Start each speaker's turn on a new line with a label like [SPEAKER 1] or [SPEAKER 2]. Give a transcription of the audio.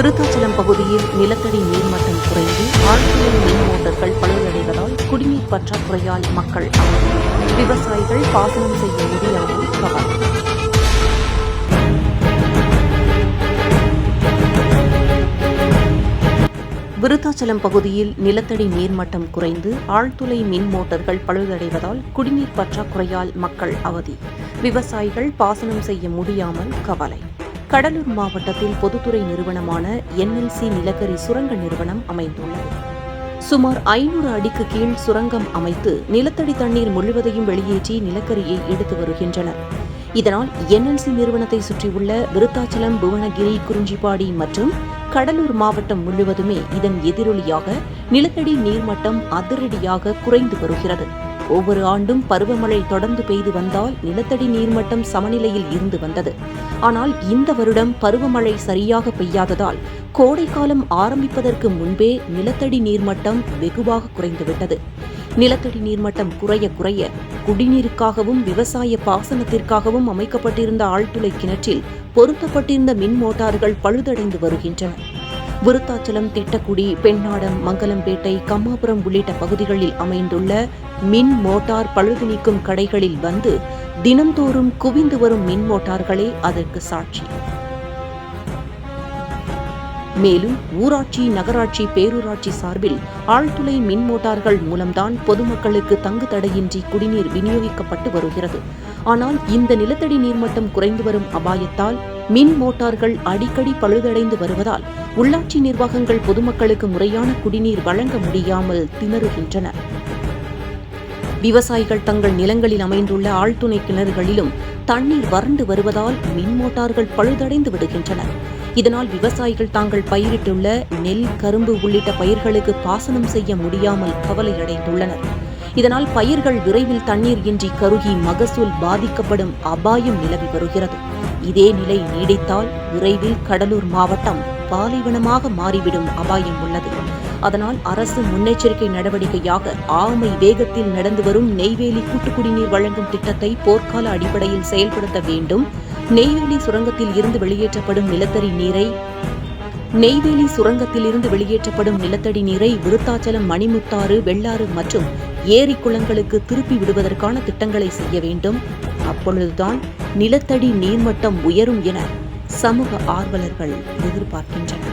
[SPEAKER 1] விருத்தாச்சலம் பகுதியில் நிலத்தடி நீர்மட்டம் குறைந்து ஆழ்துளை மின் மோட்டர்கள் பழுதடைவதால் குடிநீர் பற்றாக்குறையால் மக்கள் அவதி. விவசாயிகள் பாசனம் செய்ய முடியாமல் கவலை விருத்தாச்சலம் பகுதியில் நிலத்தடி நீர்மட்டம் குறைந்து ஆழ்துளை மின் மோட்டார்கள் பழுதடைவதால் குடிநீர் பற்றாக்குறையால் மக்கள் அவதி. விவசாயிகள் பாசனம் செய்ய முடியாமல் கவலை. கடலூர் மாவட்டத்தில் பொதுத்துறை நிறுவனமான என்எல்சி நிலக்கரி சுரங்க நிறுவனம் அமைந்துள்ளது. சுமார் ஐநூறு அடிக்கு கீழ் சுரங்கம் அமைத்து நிலத்தடி தண்ணீர் முழுவதையும் வெளியேற்றி நிலக்கரியை எடுத்து வருகின்றனர். இதனால் என்எல்சி நிறுவனத்தை சுற்றியுள்ள விருத்தாச்சலம் புவனகிரி குறிஞ்சிப்பாடி மற்றும் கடலூர் மாவட்டம் முழுவதுமே இதன் எதிரொலியாக நிலத்தடி நீர்மட்டம் அதிரடியாக குறைந்து வருகிறது. ஒவ்வொரு ஆண்டும் பருவமழை தொடர்ந்து பெய்து வந்தால் நிலத்தடி நீர்மட்டம் சமநிலையில் இருந்து வந்தது. ஆனால் இந்த வருடம் பருவமழை சரியாக பெய்யாததால் கோடைக்காலம் ஆரம்பிப்பதற்கு முன்பே நிலத்தடி நீர்மட்டம் வெகுவாக குறைந்துவிட்டது. நிலத்தடி நீர்மட்டம் குறைய குறைய குடிநீருக்காகவும் விவசாய பாசனத்திற்காகவும் அமைக்கப்பட்டிருந்த ஆழ்துளை கிணற்றில் பொருத்தப்பட்டிருந்த மின் மோட்டார்கள் பழுதடைந்து வருகின்றன. விருத்தாச்சலம் திட்டக்குடி பெண்ணாடம் மங்கலம்பேட்டை கம்மாபுரம் உள்ளிட்ட பகுதிகளில் அமைந்துள்ள மின் மோட்டார் பழுது நீக்கும் கடைகளில் வந்து தினம்தோறும் குவிந்து வரும் மின் மோட்டார்களே அதற்கு சாட்சி. மேலும் ஊராட்சி நகராட்சி பேரூராட்சி சார்பில் ஆழ்துளை மின் மோட்டார்கள் மூலம்தான் பொதுமக்களுக்கு தங்கு தடையின்றி குடிநீர் விநியோகிக்கப்பட்டு வருகிறது. ஆனால் இந்த நிலத்தடி நீர்மட்டம் குறைந்து வரும் அபாயத்தால் மின் மோட்டார்கள் அடிக்கடி பழுதடைந்து வருவதால் உள்ளாட்சி நிர்வாகங்கள் பொதுமக்களுக்கு முறையான குடிநீர் வழங்க முடியாமல் திணறுகின்றன. விவசாயிகள் தங்கள் நிலங்களில் அமைந்துள்ள ஆழ்துணை கிணறுகளிலும் தண்ணீர் வறண்டு வருவதால் மின் மோட்டார்கள் பழுதடைந்து விடுகின்றன. இதனால் விவசாயிகள் தாங்கள் பயிரிட்டுள்ள நெல் கரும்பு உள்ளிட்ட பயிர்களுக்கு பாசனம் செய்ய முடியாமல் கவலையடைந்துள்ளனர். இதனால் பயிர்கள் விரைவில் தண்ணீர் இன்றி கருகி மகசூல் பாதிக்கப்படும் அபாயம் நிலவி வருகிறது. இதே நிலை நீடித்தால் விரைவில் கடலூர் மாவட்டம் பாலைவனமாக மாறிவிடும் அபாயம் உள்ளது. அதனால் அரசு முன்னெச்சரிக்கை நடவடிக்கையாக ஆமை வேகத்தில் நடந்து வரும் நெய்வேலி கூட்டுக்குடிநீர் வழங்கும் திட்டத்தை போர்க்கால அடிப்படையில் செயல்படுத்த வேண்டும். நெய்வேலி சுரங்கத்தில் இருந்து வெளியேற்றப்படும் நிலத்தடி நீரை நெய்வேலி சுரங்கத்தில் இருந்து வெளியேற்றப்படும் நிலத்தடி நீரை விருத்தாச்சலம் மணிமுத்தாறு வெள்ளாறு மற்றும் ஏரி குளங்களுக்கு திருப்பி விடுவதற்கான திட்டங்களை செய்ய வேண்டும். அப்பொழுதுதான் நிலத்தடி நீர்மட்டம் உயரும் என சமூக ஆர்வலர்கள் எதிர்பார்க்கின்றனர்.